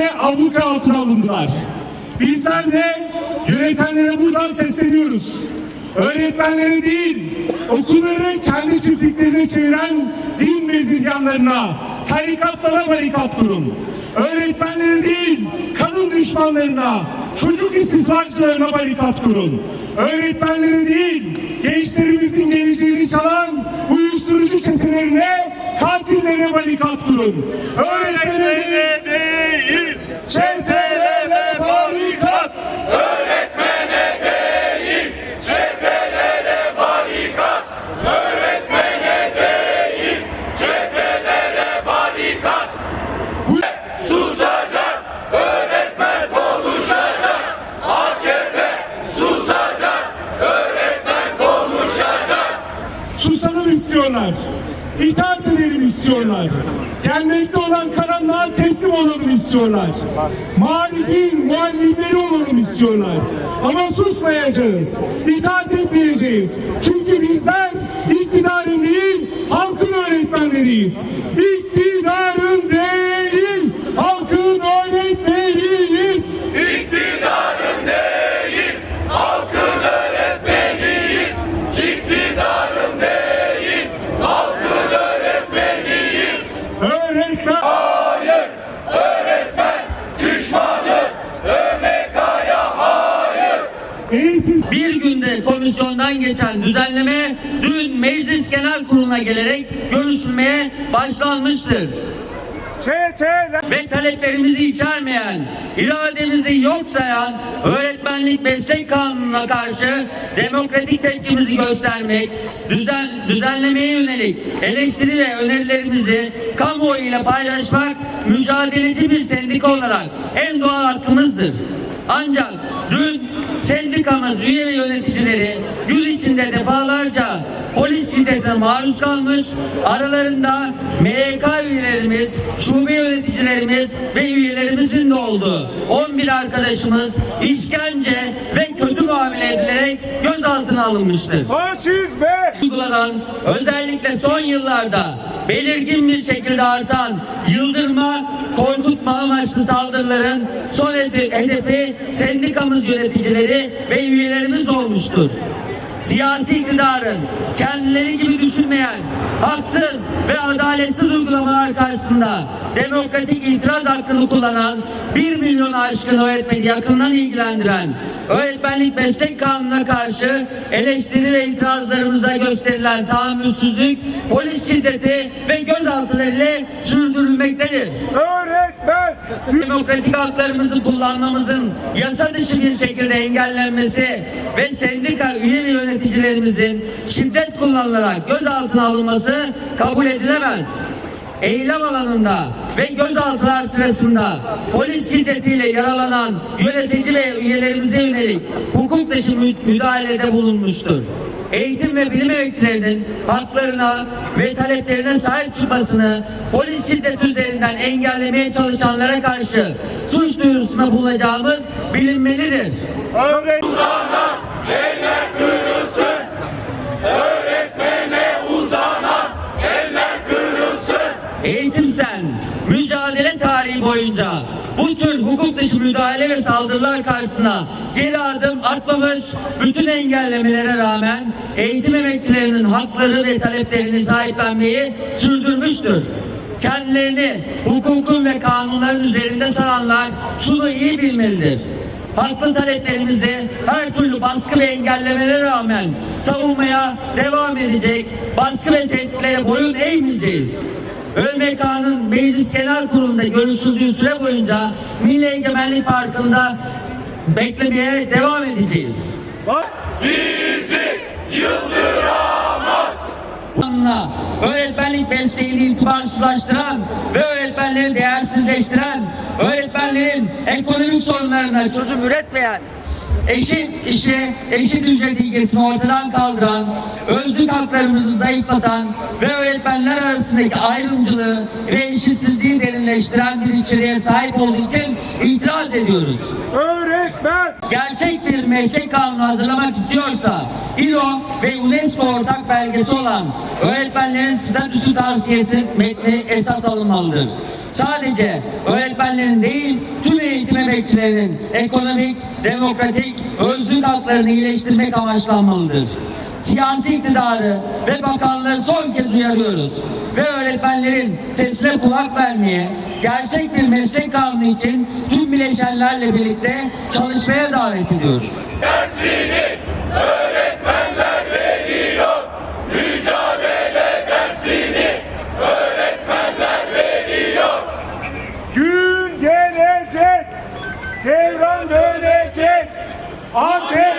ise abluka altına alındılar. Bizler de yönetenlere buradan sesleniyoruz. Öğretmenleri değil, okulları kendi çiftliklerine çeviren din bezirganlarına, tarikatlara barikat kurun. Öğretmenleri değil, kadın düşmanlarına, çocuk istismarcılarına barikat kurun. Öğretmenleri değil, gençlerimizin geleceğini çalan uyuşturucu çetelerine, katillere barikat kurun. Öğretmenleri Susacak, öğretmen konuşacak, AKP susacak, öğretmen konuşacak. Susalım istiyorlar. İtaat edelim istiyorlar. Gelmekte olan karanlığa teslim olalım istiyorlar. Marifin muallimleri olalım istiyorlar. Ama susmayacağız. İtaat etmeyeceğiz. Çünkü bizler iktidarın değil, halkın öğretmenleriyiz. İktidarın değil, halkın öğretmeniyiz. İktidarın değil, halkın öğretmeniyiz. İktidarın değil, halkın öğretmeniyiz. Öğretmen Hayır, öğretmen düşmanı, ÖMK'ya hayır. eğitim Bir günde komisyondan geçen düzenleme dün Meclis Genel Kurulu'na gelerek görüşülmeye başlanmıştır. Ve taleplerimizi içermeyen, irademizi yok sayan öğretmenlik meslek kanununa karşı demokratik tepkimizi göstermek, düzen, düzenlemeye yönelik eleştiri ve önerilerimizi kamuoyuyla paylaşmak mücadeleci bir sendika olarak en doğal hakkımızdır. Ancak dün sendikamız üye ve yöneticileri gün içinde defalarca polis şiddetine maruz kalmış, aralarında MYK üyelerimiz, şube yöneticilerimiz ve üyelerimizin de olduğu 11 arkadaşımız işkence ve muamele edilerek gözaltına alınmıştır Faşizme! uygulanan özellikle son yıllarda belirgin bir şekilde artan yıldırma, korkutma amaçlı saldırıların son hedefi sendikamız yöneticileri ve üyelerimiz olmuştur. Siyasi iktidarın kendileri gibi düşünmeyen, haksız ve adaletsiz uygulamalar karşısında demokratik itiraz hakkını kullanan 1 milyon aşkın öğretmeni yakından ilgilendiren öğretmenlik meslek kanununa karşı eleştiri ve itirazlarımıza gösterilen tahammülsüzlük, polis şiddeti ve gözaltıları ile sürdürülmektedir. Öğretmen! Demokratik haklarımızı kullanmamızın yasa dışı bir şekilde engellenmesi ve sendika üye ve yöneticilerimizin şiddet kullanılarak gözaltına alınması kabul edilemez. Eylem alanında ve gözaltılar sırasında polis şiddetiyle yaralanan yönetici ve üyelerimize yönelik hukuk dışı mü- müdahalede bulunmuştur. Eğitim ve bilim emekçilerinin haklarına ve taleplerine sahip çıkmasını polis şiddeti üzerinden engellemeye çalışanlara karşı suç duyurusunda bulunacağımız bilinmelidir. Öğretmen! Uzanan eller boyunca bu tür hukuk dışı müdahale ve saldırılar karşısına geri adım atmamış, bütün engellemelere rağmen eğitim emekçilerinin hakları ve taleplerini sahiplenmeyi sürdürmüştür. Kendilerini hukukun ve kanunların üzerinde sananlar şunu iyi bilmelidir. Haklı taleplerimizi her türlü baskı ve engellemelere rağmen savunmaya devam edecek, baskı ve tehditlere boyun eğmeyeceğiz. ÖMK'nın Meclis Genel Kurulu'nda görüşüldüğü süre boyunca Milli Egemenlik Parkı'nda beklemeye devam edeceğiz. Bizi yıldıramaz. Anla öğretmenlik mesleğini itibarsızlaştıran ve öğretmenleri değersizleştiren, öğretmenlerin ekonomik sorunlarına çözüm üretmeyen, eşit işe, eşit ücret ilgesini ortadan kaldıran, özlük haklarımızı zayıflatan ve öğretmenler arasındaki ayrımcılığı ve eşitsizliği derinleştiren bir içeriğe sahip olduğu için itiraz ediyoruz. Öğretmen! Gerçek bir meslek kanunu hazırlamak istiyorsa İLO ve UNESCO ortak belgesi olan öğretmenlerin statüsü tavsiyesi metni esas alınmalıdır. Sadece öğretmenlerin değil tüm eğitim emekçilerinin ekonomik, demokratik, özlük haklarını iyileştirmek amaçlanmalıdır. Siyasi iktidarı ve bakanlığı son kez uyarıyoruz. Ve öğretmenlerin sesine kulak vermeye, gerçek bir meslek kanunu için tüm bileşenlerle birlikte çalışmaya davet ediyoruz. Dersini Okay.